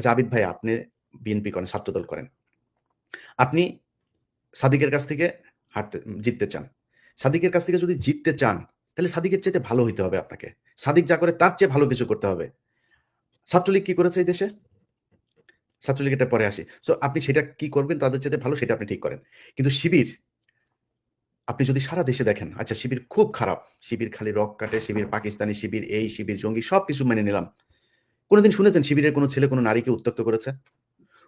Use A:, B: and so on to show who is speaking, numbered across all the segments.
A: আচ্ছা আবিদ ভাই, আপনি বিএনপি করেন, ছাত্রদল করেন। আপনি সাদিকের কাছ থেকে হারতে, জিততে চান। সাদিকের কাছ থেকে যদি জিততে চান, তাহলে সাদিকের চেয়ে ভালো হইতে হবে আপনাকে। সাদিক যা করে, তার চেয়ে ভালো কিছু করতে হবে। ছাত্রলীগ কি করেছে এই দেশে? ছাত্রলীগ এটা পরে আসি। সো আপনি সেটা কি করবেন, তাদের চাইতে ভালো, সেটা আপনি ঠিক করেন। কিন্তু শিবির, আপনি যদি সারা দেশে দেখেন আচ্ছা শিবির খুব খারাপ। শিবির খালি রক কাটে, শিবির পাকিস্তানি শিবির, এই শিবির, জঙ্গি সব কিছু মেনে নিলাম। কোনোদিন শুনেছেন শিবিরের কোনো ছেলে কোনো নারীকে উত্তক্ত করেছে?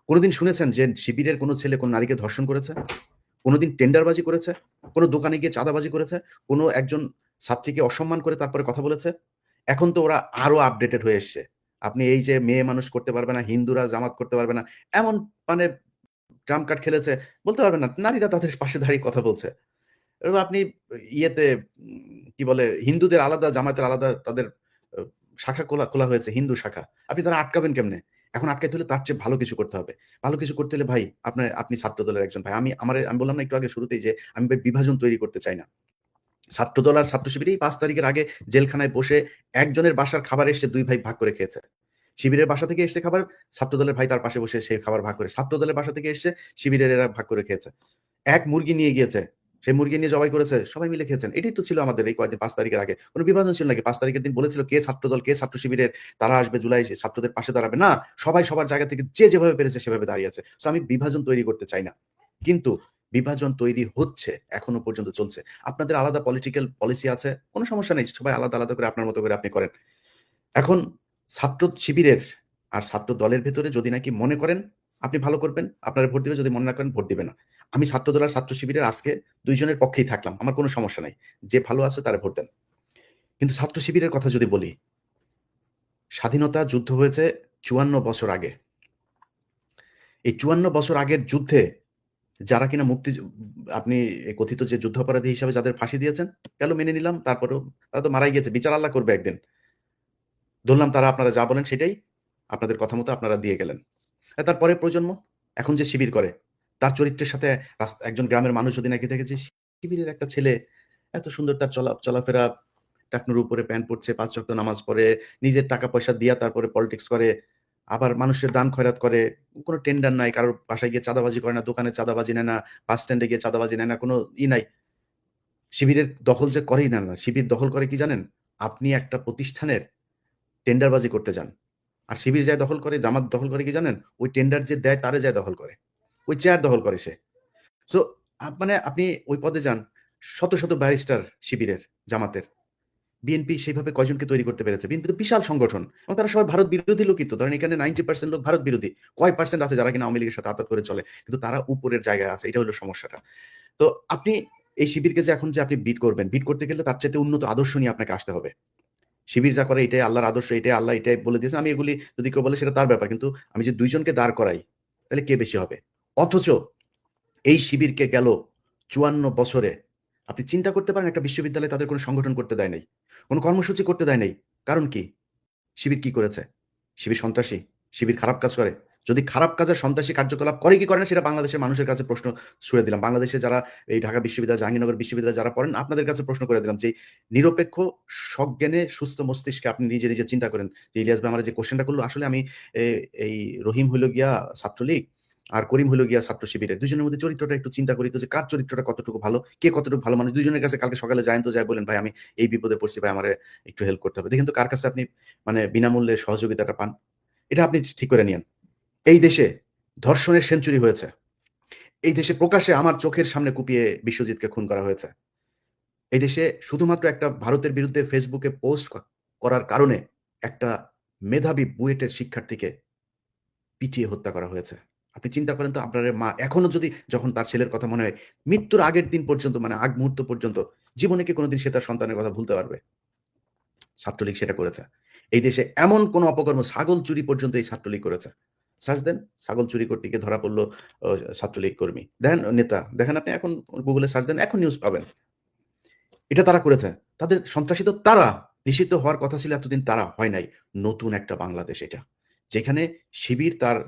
A: কোনোদিন শুনেছেন যে শিবিরের কোনো ছেলে কোনো নারীকে ধর্ষণ করেছে? কোনোদিন টেন্ডারবাজি করেছে? কোনো দোকানে গিয়ে চাঁদাবাজি করেছে? কোনো একজন ছাত্রীকে অসম্মান করে তারপরে কথা বলেছে? এখন তো ওরা আরও আপডেটেড হয়ে এসছে। আপনি এই যে মেয়ে মানুষ করতে পারবে না, হিন্দুরা জামাত করতে পারবে না, এমন মানে ট্রাম্প কার্ড খেলেছে, বলতে পারবে না, নারীরা তাদের পাশে দাঁড়িয়ে কথা বলছে। আপনি ইয়েতে কি বলে, হিন্দুদের আলাদা, জামাতের আলাদা তাদের শাখা খোলা খোলা হয়েছে, হিন্দু শাখা। আপনি তারা আটকাবেন কেমনে? এখন আটকাইতে হলে তার চেয়ে ভালো কিছু করতে হবে। ভালো কিছু করতে হলে ভাই, আপনার, আপনি ছাত্র দলের একজন ভাই। আমি, আমার, আমি বললাম না একটু আগে শুরুতেই যে, আমি ভাই বিভাজন তৈরি করতে চাই না। ছাত্রদল আর ছাত্র শিবির এই পাঁচ তারিখের আগে জেলখানায় বসে একজনের বাসার খাবার এসে দুই ভাই ভাগ করে খেয়েছে। শিবিরের বাসা থেকে এসে খাবার, ছাত্রদলের ভাই তার পাশে বসে সেই খাবার ভাগ করে, ছাত্রদলের বাসা থেকে এসে শিবিরের এরা ভাগ করে খেয়েছে। এক মুরগি নিয়ে গিয়েছে। সেই মুরগি নিয়ে জবাই করেছে, সবাই মিলে খেয়েছেন। এটাই তো ছিল আমাদের এই কয়েকদিন, পাঁচ তারিখের আগে। কোনো বিভাজন ছিল নাকি? পাঁচ তারিখের দিন বলেছিল কে ছাত্রদল কে ছাত্র শিবিরের, তারা আসবে জুলাই ছাত্রদের পাশে দাঁড়াবে। না, সবাই সবার জায়গা থেকে যে যেভাবে পেরেছে সেভাবে দাঁড়িয়েছে তো আমি বিভাজন তৈরি করতে চাই না। কিন্তু বিভাজন তৈরি হচ্ছে, এখনও পর্যন্ত চলছে। আপনাদের আলাদা পলিটিক্যাল পলিসি আছে, কোনো সমস্যা নেই, সবাই আলাদা আলাদা করে আপনার মতো করে আপনি করেন। এখন ছাত্র শিবিরের আর ছাত্র দলের ভেতরে যদি নাকি মনে করেন, আপনি ভালো করবেন, আপনারা ভোট দিবে, যদি মনে না করেন, ভোট দিবে না। আমি ছাত্র দল আর ছাত্র শিবিরের আজকে দুইজনের পক্ষেই থাকলাম। আমার কোনো সমস্যা নাই। যে ভালো আছে তারা ভোট দেন। কিন্তু ছাত্র শিবিরের কথা যদি বলি, স্বাধীনতা যুদ্ধ হয়েছে চুয়ান্ন বছর আগে। এই চুয়ান্ন বছর আগের যুদ্ধে যারা কিনা মুক্তি, আপনি কথিত যে যুদ্ধাপরাধী হিসাবে যাদের ফাঁসি দিয়েছেন গেল মেনে নিলাম, তারপরেও তারা তো মারাই গেছে। বিচার আল্লাহ করবে একদিন। ধরলাম তারা আপনারা যা বলেন সেটাই আপনাদের কথা মতো আপনারা দিয়ে গেলেন। তারপরে প্রজন্ম এখন যে শিবির করে তার চরিত্রের সাথে একজন গ্রামের মানুষ যদি নাকি দেখেছে শিবিরের একটা ছেলে, এত সুন্দর তার চলা, চলাফেরা, টাকনুর উপরে প্যান্ট পড়ছে পাঁচ রক্ত নামাজ পড়ে, নিজের টাকা পয়সা দিয়া তারপরে পলিটিক্স করে, আবার মানুষের দান খয়রাত করে, কোনো টেন্ডার নাই, কারোর বাসায় গিয়ে চাঁদাবাজি করে না, দোকানে চাঁদাবাজি নেয় না বাস স্ট্যান্ডে গিয়ে চাঁদাবাজি নেয় না, কোনো ই নাই। শিবিরের দখল যে করেই না না, শিবির দখল করে কি জানেন? আপনি একটা প্রতিষ্ঠানের টেন্ডারবাজি করতে যান। আর শিবির যায় দখল করে, জামাত দখল করে কি জানেন? ওই টেন্ডার যে দেয়, তারে যায় দখল করে। ওই চেয়ার দখল করে সে। সো মানে আপনি ওই পদে যান, শত শত ব্যারিস্টার শিবিরের, জামাতের। বিএনপি সেইভাবে কয়জনকে তৈরি করতে পেরেছে? বিএনপি তো বিশাল সংগঠন। এবং তারা সবাই ভারত বিরোধী লোকই তো। ধরেন এখানে নাইনটি পার্সেন্ট লোক ভারত বিরোধী। কয় পার্সেন্ট আছে যারা কিনা আওয়ামী লীগের সাথে আতাত করে চলে? কিন্তু তারা উপরের জায়গায় আছে, এটা হলো সমস্যাটা। তো আপনি এই শিবিরকে যে এখন যে আপনি বিট করবেন বিট করতে গেলে তার চাইতে উন্নত আদর্শ নিয়ে আপনাকে আসতে হবে। শিবির যা করে এটাই আল্লাহর আদর্শ, এটাই আল্লাহ, এটাই বলে দিয়েছেন। আমি এগুলি যদি কেউ বলে সেটা তার ব্যাপার। কিন্তু আমি যে দুইজনকে দাঁড় করাই, তাহলে কে বেশি হবে? অথচ এই শিবিরকে গেল চুয়ান্ন বছরে। আপনি চিন্তা করতে পারেন, একটা বিশ্ববিদ্যালয়ে তাদের কোনো সংগঠন করতে দেয় নাই, কোনো কর্মসূচি করতে দেয় নাই। কারণ কি? শিবির কি করেছে? শিবির সন্ত্রাসী, শিবির খারাপ কাজ করে। যদি খারাপ কাজের সন্ত্রাসী কার্যকলাপ করে, কি করে না, সেটা বাংলাদেশের মানুষের কাছে প্রশ্ন ছুড়ে দিলাম। বাংলাদেশে যারা এই ঢাকা বিশ্ববিদ্যালয়, জাহাঙ্গীরনগর বিশ্ববিদ্যালয় যারা পড়েন, আপনাদের কাছে প্রশ্ন করে দিলাম যে, নিরপেক্ষ, সজ্ঞানে সুস্থ মস্তিষ্কে আপনি নিজে নিজে চিন্তা করেন যে, ইলিয়াস ভাই আমার যে কোশ্চেনটা করল, আসলে আমি এই রহিম হইল গিয়া ছাত্রলীগ আর করিম হলো গিয়া ছাত্র শিবিরের। দুজনের মধ্যে চরিত্রটা একটু চিন্তা করি তো যে কার চরিত্রটা কতটুকু ভালো, কে কতটুকু ভালো? মানুষ দুজনের কাছে কালকে সকালে যায় তো যায় বলেন, ভাই, আমি এই বিপদে পড়ছি, ভাই, আমার একটু হেল্প করতে হবে। দেখেন তো কার কাছে আপনি মানে বিনামূল্যে সহযোগিতাটা পান? এটা আপনি ঠিক করে নিন এই দেশে ধর্ষণের সেঞ্চুরি হয়েছে। এই দেশে প্রকাশ্যে আমার চোখের সামনে কুপিয়ে বিশ্বজিৎকে খুন করা হয়েছে। এই দেশে শুধুমাত্র একটা ভারতের বিরুদ্ধে ফেসবুকে পোস্ট করার কারণে একটা মেধাবী বুয়েটের শিক্ষার্থীকে পিটিয়ে হত্যা করা হয়েছে। আপনি চিন্তা করেন তো, আপনার মা এখনও যদি যখন তার ছেলের কথা মনে হয়, মৃত্যুর আগের দিন পর্যন্ত মানে আগ মুহূর্ত পর্যন্ত, জীবনে কি কোনোদিন সে তার সন্তানের কথা ভুলতে পারবে? ছাত্রলীগ সেটা করেছে। এই দেশে এমন কোন অপকর্ম, ছাগল চুরি পর্যন্ত এই ছাত্রলীগ করেছে। সার্চ দেন, ছাগল চুরি করতে গিয়ে ধরা পড়ল ছাত্রলীগ কর্মী। দেখেন নেতা, দেখেন আপনি এখন গুগলে সার্চ দেন, এখন নিউজ পাবেন। এটা তারা করেছে। তাদের সন্ত্রাসী তো তারা। নিষিদ্ধ হওয়ার কথা ছিল, এতদিন তারা হয় নাই। নতুন একটা বাংলাদেশ এটা। যেখানে শিবির তার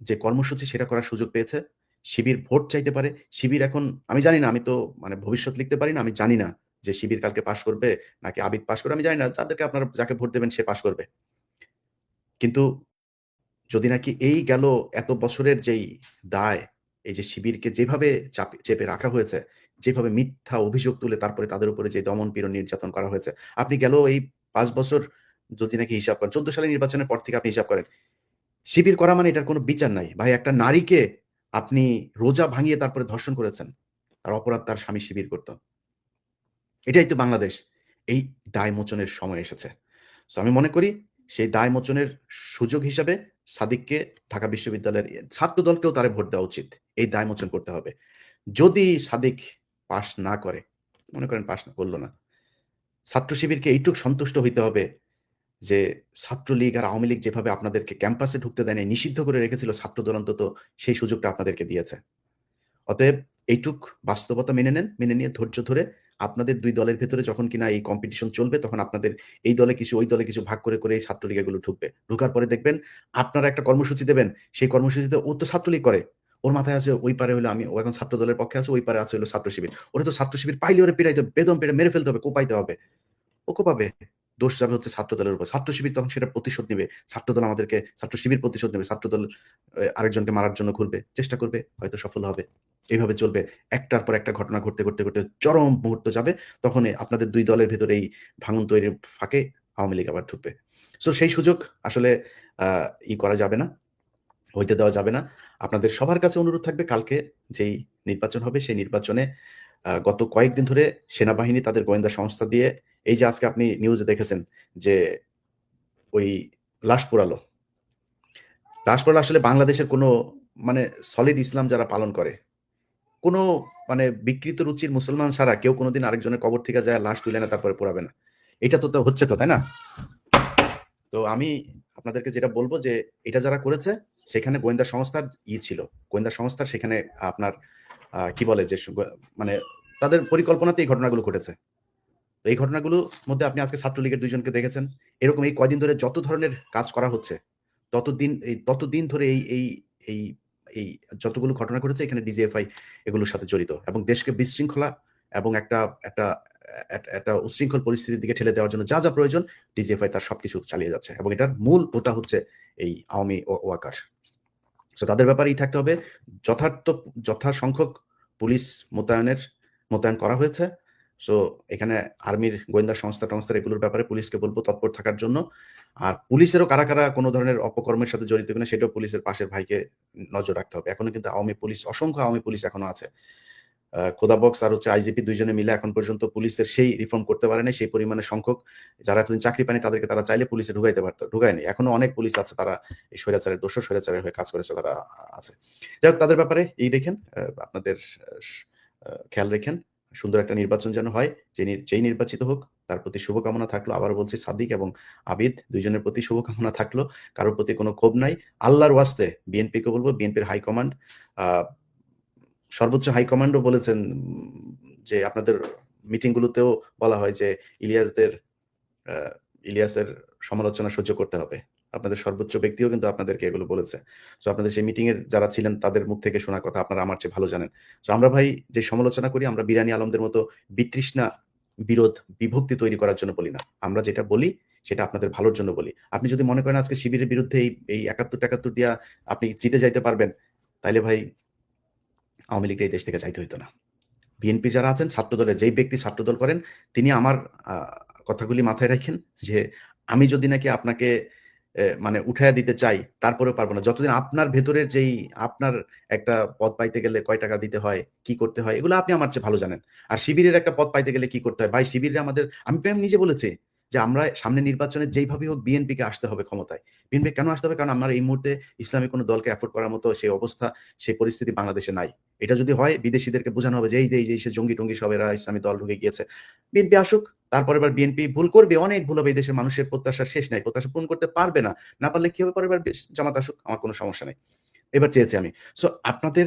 A: যে কর্মসূচি সেটা করার সুযোগ পেয়েছে শিবির ভোট চাইতে পারে শিবির এখন আমি জানি না আমি তো মানে ভবিষ্যৎ লিখতে পারি না আমি জানি না যে শিবির কালকে পাশ করবে নাকি আবিদ পাশ করবে আমি জানি না যাদেরকে আপনারা যাকে ভোট দেবেন সে পাশ করবে কিন্তু যদি নাকি এই গেল এত বছরের যেই দায়, এই যে শিবিরকে যেভাবে চাপে রাখা হয়েছে, যেভাবে মিথ্যা অভিযোগ তুলে তারপরে তাদের উপরে যে দমন-পীড়ন, নির্যাতন করা হয়েছে। আপনি গেল এই পাঁচ বছর যদি নাকি হিসাব করেন, ১৪ সালের নির্বাচনের পর থেকে আপনি হিসাব করেন। শিবির করা মানে এটার কোনো বিচার নাই। ভাই একটা নারীকে আপনি রোজা ভাঙিয়ে তারপরে ধর্ষণ করেছেন। তার অপরাধ তার স্বামী শিবির করত। এটাই তো বাংলাদেশ। এই দায় মোচনের সময় এসেছে। সো আমি মনে করি সেই দায় মোচনের সুযোগ হিসাবে সাদিককে ঢাকা বিশ্ববিদ্যালয়ের এ ছাত্রদলকেও তারে ভোট দেওয়া উচিত। এই দায় মোচন করতে হবে। যদি সাদিক পাশ না করে, মনে করেন পাস করল না। ছাত্র শিবিরকে এইটুক সন্তুষ্ট হইতে হবে যে ছাত্রলীগ আর আওয়ামী লীগ যেভাবে আপনাদেরকে ক্যাম্পাসে ঢুকতে দেয় নাই, নিষিদ্ধ করে রেখেছিল ছাত্র ছাত্রদল অন্তত সেই সুযোগটা আপনাদেরকে দিয়েছে। অতএব এইটুক বাস্তবতা মেনে নেন। মেনে নিয়ে ধৈর্য ধরে আপনাদের দুই দলের ভেতরে যখন কিনা এই কম্পিটিশন চলবে তখন আপনাদের এই দলে কিছু, ওই দলে কিছু ভাগ করে, করে এই ছাত্রলীগ এগুলো ঢুকবে। ঢুকার পরে দেখবেন আপনারা একটা কর্মসূচি দেবেন। সেই কর্মসূচিতে ও তো ছাত্রলীগ করে। ওর মাথায় আছে ওই পারে হইল আমি ও এখন ছাত্র দলের পক্ষে আছে, ওই পারে আছে হলো ছাত্র শিবির। ওরে তো ছাত্র শিবির পাইলে ওরে পিটাইতে হবে, বেদম পেড়ে মেরে ফেলতে হবে, কোপাইতে হবে। ও কোপাবে। দোষ যাবে হচ্ছে ছাত্র দলের উপর। ছাত্র শিবির তখন সেটার প্রতিশোধ নিবে। ছাত্রদল আমাদেরকে ছাত্র শিবির প্রতিশোধ নেবে। ছাত্রদল আরেকজনকে মারার জন্য ঘুরবে। চেষ্টা করবে, হয়তো সফল হবে। এইভাবে চলবে। একটার পর একটা ঘটনা ঘটতে, ঘটতে, ঘটতে চরম মুহূর্ত যাবে। তখনই আপনাদের দুই দলের ভেতরে এই ভাঙন তৈরির ফাঁকে আওয়ামী লীগ আবার ঢুকবে। সো সেই সুযোগ আসলে আ ই করা যাবে না। হইতে দেওয়া যাবে না। আপনাদের সবার কাছে অনুরোধ থাকবে কালকে যেই নির্বাচন হবে সেই নির্বাচনে গত কয়েকদিন ধরে সেনাবাহিনী তাদের গোয়েন্দা সংস্থা দিয়ে এই যে আজকে আপনি নিউজে দেখেছেন যে ওই লাশ পোড়ালো। লাশ পোড়ালো আসলে বাংলাদেশের কোনো মানে সলিড ইসলাম যারা পালন করে, কোনো মানে বিকৃত রুচির মুসলমান ছাড়া কেউ কোনোদিন আরেকজনের কবর থেকে যায় লাশ তুলে না তারপরে পোড়াবে না। এটা তো, হচ্ছে তো, তাই না? তো আমি আপনাদেরকে যেটা বলব যে এটা যারা করেছে সেখানে গোয়েন্দা সংস্থার ই ছিল। গোয়েন্দা সংস্থার সেখানে আপনার কি বলে যে মানে তাদের পরিকল্পনাতে এই ঘটনাগুলো ঘটেছে। তো এই ঘটনাগুলোর মধ্যে আপনি আজকে ছাত্রলীগের ২ জনকে দেখেছেন। এরকম এই কয়দিন ধরে যত ধরনের কাজ করা হচ্ছে, ততদিন এই ততদিন ধরে এই এই এই এই যতগুলো ঘটনা ঘটেছে এখানে ডিজিএফআই এগুলোর সাথে জড়িত এবং দেশকে বিশৃঙ্খলা এবং একটা একটা একটা উচ্ছৃঙ্খল পরিস্থিতির দিকে ঠেলে দেওয়ার জন্য যা, যা প্রয়োজন ডিজিএফআই তার সবকিছু চালিয়ে যাচ্ছে এবং এটার মূল হোতা হচ্ছে এই আওয়ামী ওয়াকার। সো তাদের ব্যাপারেই থাকতে হবে। যথার্থ যথাসংখ্যক পুলিশ মোতায়েনের মোতায়েন করা হয়েছে। সো এখানে আর্মির গোয়েন্দা সংস্থা-টংস্থার এগুলোর ব্যাপারে পুলিশকে বলব তৎপর থাকার জন্য। আর পুলিশেরও কারা, কারা কোনো ধরনের অপকর্মের সাথে জড়িত কিনা সেটাও পুলিশের পাশের ভাইকে নজর রাখতে হবে। এখনও কিন্তু আওয়ামী পুলিশ অসংখ্য আওয়ামী পুলিশ এখনও আছে। খোদা বক্স আর হচ্ছে আইজিপি ২ জনে মিলে এখন পর্যন্ত পুলিশের সেই রিফর্ম করতে পারে। সেই পরিমাণে সংখ্যক যারা এতদিন চাকরি পায়নি তাদেরকে তারা চাইলে পুলিশে ঢুকাইতে পারত। ঢুকায়নি। এখনও অনেক পুলিশ আছে তারা এই স্বৈরাচারের দোসর স্বৈরাচারের হয়ে কাজ করেছে তারা আছে। যাই হোক তাদের ব্যাপারে এই রেখেন আ আপনাদের খেয়াল রেখেন। সুন্দর একটা নির্বাচন যেন হয়। যিনি যেই নির্বাচিত হোক, তার প্রতি শুভকামনা থাকল। আবারও বলছি, সাদিক এবং আবিদ ২ জনের প্রতি শুভকামনা থাকল। কারও প্রতি কোনো ক্ষোভ নাই। আল্লাহর ওয়াস্তে বিএনপিকে বলব, বিএনপির হাইকমান্ড সর্বোচ্চ হাইকমান্ডও বলেছেন যে আপনাদের মিটিং গুলোতেও বলা হয় যে ইলিয়াসদের ইলিয়াসের সমালোচনা সহ্য করতে হবে। আপনাদের সর্বোচ্চ ব্যক্তিও কিন্তু আপনাদেরকে এগুলো বলেছে। সো আপনাদের সেই মিটিং এর যারা ছিলেন তাদের মুখ থেকে শোনা কথা আপনারা আমার চেয়ে ভালো জানেন। সো আমরা ভাই যে সমালোচনা করি আমরা বিরানী আলমদের মতো বিতৃষ্ণা, বিরোধ, বিভক্তি তৈরি করার জন্য বলি না। আমরা যেটা বলি সেটা আপনাদের ভালোর জন্য বলি। আপনি যদি মনে করেন আজকে শিবিরের বিরুদ্ধে এই এই ৭১-৭১ দিয়া আপনি জিতে যাইতে পারবেন, তাইলে ভাই আওয়ামী লীগটা এই দেশ থেকে যাইতে হইতো না। বিএনপি যারা আছেন ছাত্রদলের যেই ব্যক্তি ছাত্রদল করেন তিনি আমার কথাগুলি মাথায় রাখেন যে আমি যদি নাকি আপনাকে মানে উঠাইয়া দিতে চাই তারপরেও পারব না। যতদিন আপনার ভেতরের যেই আপনার একটা পদ পাইতে গেলে কয় টাকা দিতে হয়, কি করতে হয় এগুলো আপনি আমার চেয়ে ভালো জানেন। আর শিবিরের একটা পদ পাইতে গেলে কি করতে হয়? ভাই শিবিরে আমাদের আমি নিজে বলেছি যে আমরা সামনে নির্বাচনে যেইভাবেই হোক বিএনপিকে আসতে হবে ক্ষমতায়। বিএনপি কেন আসতে হবে? কারণ আমরা এই মুহূর্তে ইসলামী কোনো দলকে অ্যাফোর্ড করার মতো সেই অবস্থা, সেই পরিস্থিতি বাংলাদেশে নাই। এটা যদি হয় বিদেশিদেরকে বোঝানো হবে যে এই যে এই যে জঙ্গি-টঙ্গি সব এরা ইসলামী দল ঢুকে গিয়েছে। বিএনপি আসুক। তারপরের এবার বিএনপি ভুল করবে, অনেক ভুল হবে এই দেশের মানুষের প্রত্যাশার শেষ নাই। প্রত্যাশা পূরণ করতে পারবে না। না পারলে কি হবে পরে এবার জামাত আসুক। আমার কোনো সমস্যা নাই। এবার চেয়েছি আমি। সো আপনাদের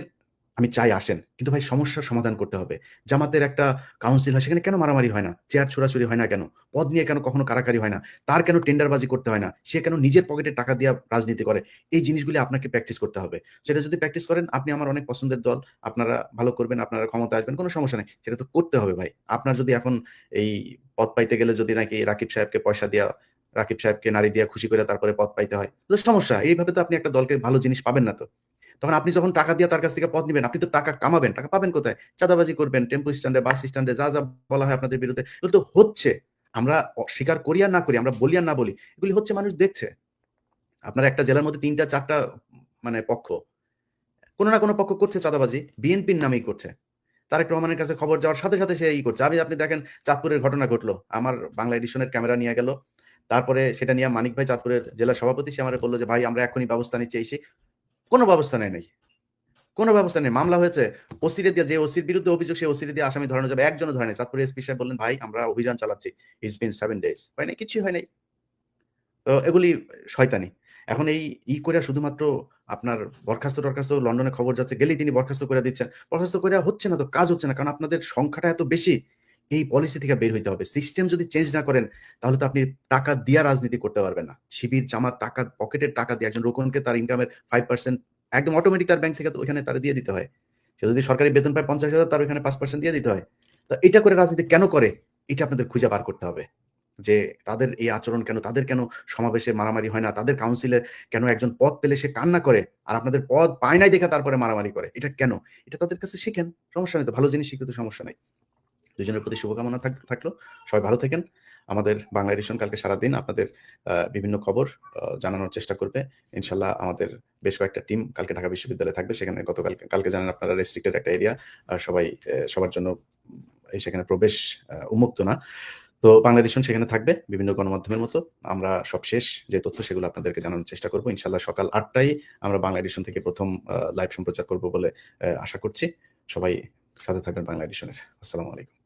A: আমি চাই আসেন। কিন্তু ভাই সমস্যার সমাধান করতে হবে। জামাতের একটা কাউন্সিল হয় সেখানে কেন মারামারি হয় না? চেয়ার ছোড়াছুড়ি হয় না কেন? পদ নিয়ে কেন কখনো কারাকারি হয় না? তার কেন টেন্ডারবাজি করতে হয় না? সে কেন নিজের পকেটে টাকা দিয়ে রাজনীতি করে? এই জিনিসগুলি আপনাকে প্র্যাকটিস করতে হবে। সেটা যদি প্র্যাকটিস করেন আপনি আমার অনেক পছন্দের দল। আপনারা ভালো করবেন, আপনারা ক্ষমতা আসবেন। কোনো সমস্যা নাই। সেটা তো করতে হবে ভাই। আপনার যদি এখন এই পদ পাইতে গেলে যদি নাকি রাকিব সাহেবকে পয়সা দিয়া রাকিব সাহেবকে নারী দিয়ে খুশি করে তারপরে পদ পাইতে হয়। তো সমস্যা। এইভাবে তো আপনি একটা দলকে ভালো জিনিস পাবেন না তো। তখন আপনি যখন টাকা দিয়ে তার কাছ থেকে পদ নিবেন, আপনি তো টাকা কামাবেন। টাকা পাবেন কোথায়? চাঁদাবাজি করবেন, টেম্পো স্ট্যান্ডে, বাস স্ট্যান্ডে যা, যা বলা হয় আপনাদের বিরুদ্ধে এগুলো তো হচ্ছে। আমরা অস্বীকার করি আর না করি, আমরা বলি আর না বলি। এগুলি হচ্ছে মানুষ দেখছে। আপনার একটা জেলার মধ্যে ৩ টা ৪ টা মানে পক্ষ। কোন না কোন পক্ষ করছে চাঁদাবাজি। বিএনপির নামেই করছে। তারেক রহমানের কাছে খবর যাওয়ার সাথে, সাথে সে ই করছে। আমি আপনি দেখেন চাঁদপুরের ঘটনা ঘটলো। আমার বাংলা এডিশনের ক্যামেরা নিয়ে গেল। তারপরে সেটা নিয়ে মানিক ভাই চাঁদপুরের জেলা সভাপতি সে আমার বলল যে, "ভাই আমরা এখনই ব্যবস্থা নিচ্ছি এই সেই।" কোন ব্যবস্থা নেয় নাই। কোন ব্যবস্থা নেই। মামলা হয়েছে। ওসিরে দিয়ে যে ওসির বিরুদ্ধে অভিযোগ সে ওসিরে দিয়ে আসামি ধরানো যাবে। একজনও ধরে নাই। চাঁদপুরের এসপি সাহেব বললেন, "ভাই আমরা অভিযান চালাচ্ছি। It's been 7 days." হয় নাই, কিছুই হয় নাই। তো এগুলি শয়তানি। এখন এই ই কইরা শুধুমাত্র আপনার বরখাস্ত-টরখাস্ত লন্ডনে খবর যাচ্ছে গেলেই তিনি বরখাস্ত করে দিচ্ছেন। বরখাস্ত কইরা হচ্ছে না তো, কাজ হচ্ছে না। কারণ আপনাদের সংখ্যাটা এত বেশি। এই পলিসি থেকে বের হইতে হবে। সিস্টেম যদি চেঞ্জ না করেন তাহলে তো আপনি টাকা দিয়া রাজনীতি করতে পারবেন না। শিবির, জামাত টাকা পকেটের টাকা দিয়ে একজন রোকনকে তার ইনকামের 5% একদম অটোমেটিক তার ব্যাংক থেকে ওইখানে তারে দিয়ে দিতে হয়। সে যদি সরকারি বেতন পায় ৫০,০০০ তার ওইখানে ৫% দিয়ে দিতে হয়। তো এটা করে রাজনীতি কেন করে? এটা আপনাদের খুঁজে বার করতে হবে। যে তাদের এই আচরণ কেন? তাদের কেন সমাবেশে মারামারি হয় না? তাদের কাউন্সিলে কেন একজন পদ পেলে সে কান্না করে? আর আপনাদের পদ পায় নাই দেখে তারপরে মারামারি করে। এটা কেন? এটা তাদের কাছে শিখেন। সমস্যা নেই তো। ভালো জিনিস শিখলে তো সমস্যা নাই। দুজনের প্রতি শুভকামনা থাকল। সবাই ভালো থাকেন। আমাদের বাংলা এডিশন কালকে সারাদিন আপনাদের বিভিন্ন খবর জানানোর চেষ্টা করবে। ইনশাল্লাহ আমাদের বেশ কয়েকটা টিম কালকে ঢাকা বিশ্ববিদ্যালয়ে থাকবে। সেখানে গতকালকে কালকে জানেন আপনারা রেস্ট্রিক্টেড একটা এরিয়া। সবাই সবার জন্য এই সেখানে প্রবেশ উন্মুক্ত না। তো বাংলা এডিশন সেখানে থাকবে বিভিন্ন গণমাধ্যমের মতো। আমরা সবশেষ যে তথ্য সেগুলো আপনাদেরকে জানানোর চেষ্টা করব। ইনশাআল্লাহ সকাল আটটায় আমরা বাংলা এডিশন থেকে প্রথম লাইভ সম্প্রচার করব বলে আশা করছি। সবাই সাথে থাকবেন বাংলা এডিশনের। আসসালামু আলাইকুম।